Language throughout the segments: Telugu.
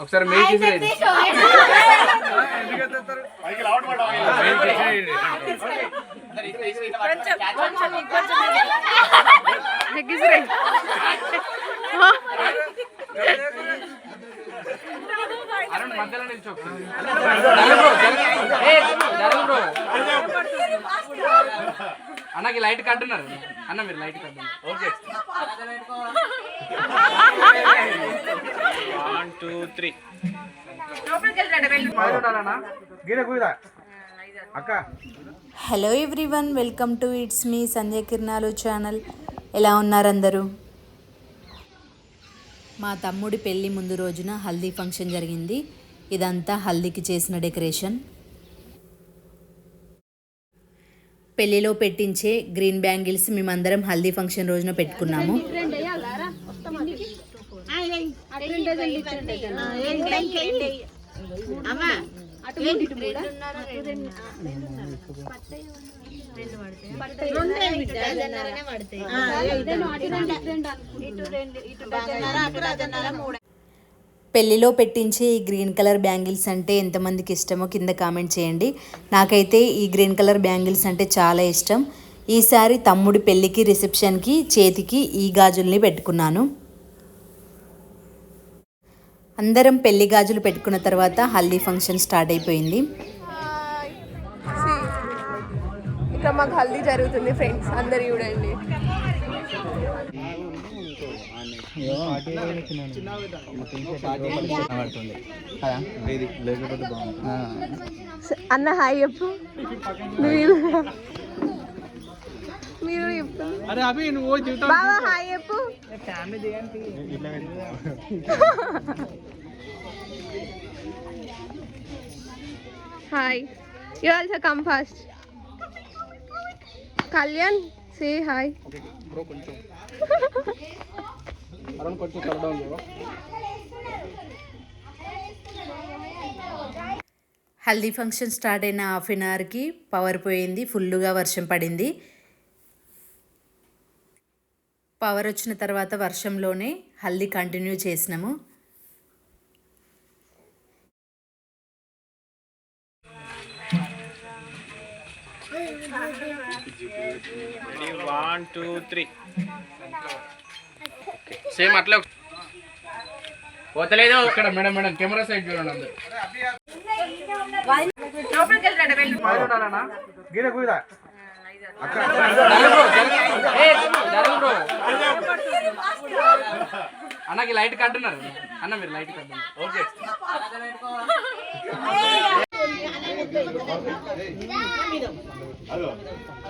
ఒకసారి మెయిల్ తీసిరండి అరుణ్ మధ్యలో నిల్చో ఒకసారి. జరుగు bro, జరుగు. ఏయ్, జరుగు bro. అన్నకి లైట్ కట్టున్నారు అన్న మీరు లైట్ కట్టున్నారు ఓకే. వన్ టూ త్రీ అక్క. Hello everyone welcome to it's me Sanjay కిరణాలు ఛానల్ ఎలా ఉన్నారు అందరూ మా తమ్ముడి పెళ్ళి ముందు రోజున హల్దీ ఫంక్షన్ జరిగింది. ఇదంతా హల్దీకి చేసిన డెకరేషన్. పెళ్ళిలో పెట్టించే గ్రీన్ బ్యాంగిల్స్ మేమందరం హల్దీ ఫంక్షన్ రోజున పెట్టుకున్నాము పెళ్ళిలో పెట్టించే ఈ గ్రీన్ కలర్ బ్యాంగిల్స్ అంటే ఎంతమందికి ఇష్టమో కింద కామెంట్ చేయండి. నాకైతే ఈ గ్రీన్ కలర్ బ్యాంగిల్స్ అంటే చాలా ఇష్టం. ఈసారి తమ్ముడి పెళ్ళికి రిసెప్షన్కి చేతికి ఈ గాజుల్ని పెట్టుకున్నాను. అందరం పెళ్ళి గాజులు పెట్టుకున్న తర్వాత హల్దీ ఫంక్షన్ స్టార్ట్ అయిపోయింది. ఇక్కడ మాకు హల్దీ జరుగుతుంది ఫ్రెండ్స్. అందరు చూడండి. అన్న హాయ్ చెప్పు మీరు మీరు చెప్పు అరే అభి నువ్వు జీవితం బాబా హాయ్ చెప్పు hi you also come fast Kalyan say hi bro కొంచెం Arun కొంచెం కలడం హల్దీ ఫంక్షన్ స్టార్ట్ అయిన హాఫ్ అన్ అవర్కి పవర్ పోయింది ఫుల్గా వర్షం పడింది. పవర్ వచ్చిన తర్వాత వర్షంలోనే హల్దీ కంటిన్యూ చేసినాము. వన్ టూ త్రీ సేమ్ అట్లే పోతలేదు. ఇక్కడ మేడం మేడం కెమెరా సైడ్ చూడండి అందరు. అన్నకి లైట్ కట్టున్నారు అన్న మీరు లైట్ కట్టున్నారు ఓకే.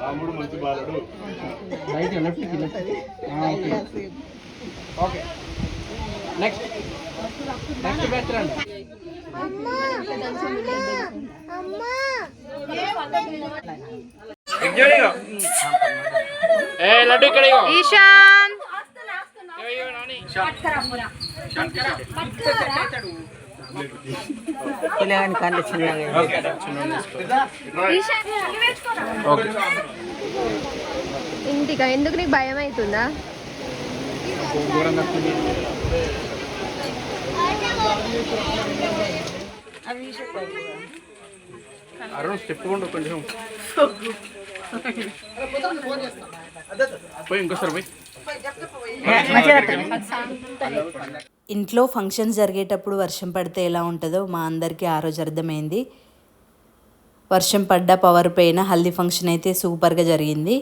రాముడు మంచి బాలుడు. Light left okay. Okay. Next next batch రండి. ఏ లడ్డు ఇక్కడ. ఈశాన్. ఇంటికా? ఎందుకు నీకు భయం అవుతుందా దూరంగా అరుణ్ స్టెప్ ఉండు కొంచెం. పోయి ఇంకోసారి పోయి. ఇంట్లో ఫంక్షన్స్ జరిగేటప్పుడు వర్షం పడితే ఎలా ఉంటుందో మా అందరికీ ఆ రోజు అర్థమైంది. వర్షం పడ్డ పవర్ పైన హల్దీ ఫంక్షన్ అయితే సూపర్గా జరిగింది.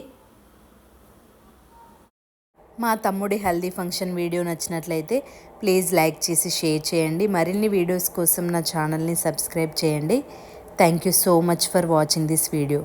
మా తమ్ముడి హెల్దీ ఫంక్షన్ వీడియో నచ్చినట్లయితే ప్లీజ్ లైక్ చేసి షేర్ చేయండి. మరిన్ని వీడియోస్ కోసం నా ఛానల్ని సబ్స్క్రైబ్ చేయండి. Thank you so much for watching this video.